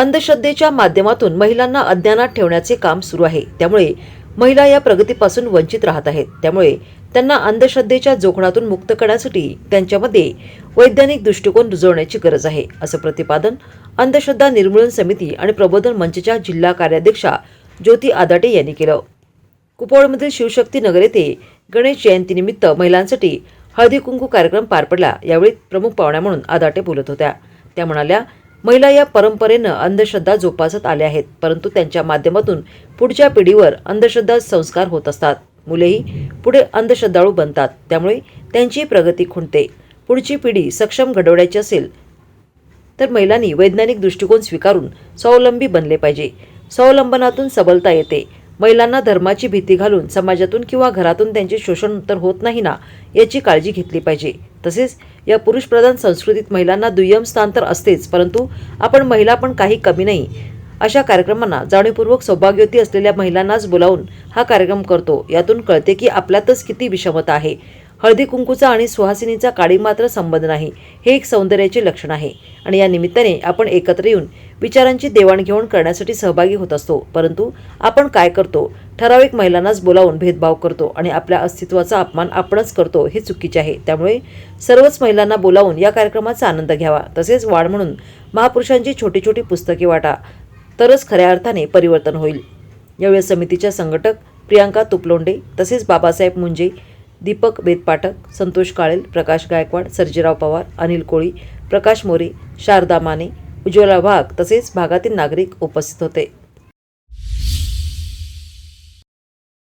अंधश्रद्धेच्या माध्यमातून महिलांना अज्ञानात ठेवण्याचे काम सुरू आहे. त्यामुळे महिला या प्रगतीपासून वंचित राहत आहेत. त्यामुळे त्यांना अंधश्रद्धेच्या जोखडातून मुक्त करण्यासाठी त्यांच्यामध्ये वैज्ञानिक दृष्टिकोन रुजवण्याची गरज आहे असं प्रतिपादन अंधश्रद्धा निर्मूलन समिती आणि प्रबोधन मंचच्या जिल्हा कार्याध्यक्षा ज्योती आदाटे यांनी केलं. कुपवाडमधील शिवशक्ती नगर येथे गणेश जयंतीनिमित्त महिलांसाठी हळदी कुंकू कार्यक्रम पार पडला. यावेळी प्रमुख पाहुण्या म्हणून आदाटे बोलत होत्या. त्या म्हणाल्या महिला या परंपरेनं अंधश्रद्धा जोपासत आल्या आहेत परंतु त्यांच्या माध्यमातून पुढच्या पिढीवर अंधश्रद्धा संस्कार होत असतात. मुलेही पुढे अंधश्रद्धाळू बनतात. त्यामुळे त्यांची प्रगती खुंटते. पुढची पिढी सक्षम घडवण्याची असेल तर महिलांनी वैज्ञानिक दृष्टिकोन स्वीकारून स्वावलंबी बनले पाहिजे. स्वावलंबनातून सबलता येते. महिलांना धर्माची भीती घालून समाजातून किंवा घरातून त्यांचे शोषण तर होत नाही ना याची काळजी घेतली पाहिजे. तसेच या पुरुषप्रधान संस्कृतीत महिलांना दुय्यम स्थान तर असतेच परंतु आपण महिला पण काही कमी नाही. अशा कार्यक्रमांना जाणीवपूर्वक सौभाग्यवती असलेल्या महिलांनाच बोलावून हा कार्यक्रम करतो. यातून कळते की आपल्यातच किती विषमता आहे. हळदी कुंकूचा आणि सुहासिनीचा काळी मात्र संबंध नाही. हे एक सौंदर्याचे लक्षण आहे. आणि या निमित्ताने आपण एकत्र येऊन विचारांची देवाणघेवाण करण्यासाठी सहभागी होत असतो. परंतु आपण काय करतो? ठराविक महिलांनाच बोलावून भेदभाव करतो आणि आपल्या अस्तित्वाचा अपमान आपणच करतो हे चुकीचे आहे. त्यामुळे सर्वच महिलांना बोलावून या कार्यक्रमाचा आनंद घ्यावा. तसेच वाढ म्हणून महापुरुषांची छोटी छोटी पुस्तके वाटा. तरच खऱ्या अर्थाने परिवर्तन होईल. यावेळी समितीच्या संघटक प्रियांका तुपलोंडे तसेच बाबासाहेब मुंजे दीपक बेतपाठक संतोष काळेल प्रकाश गायकवाड सर्जीराव पवार अनिल कोळी प्रकाश मोरे शारदा माने उज्ज्वला वाघ तसेच भागातील नागरिक उपस्थित होते.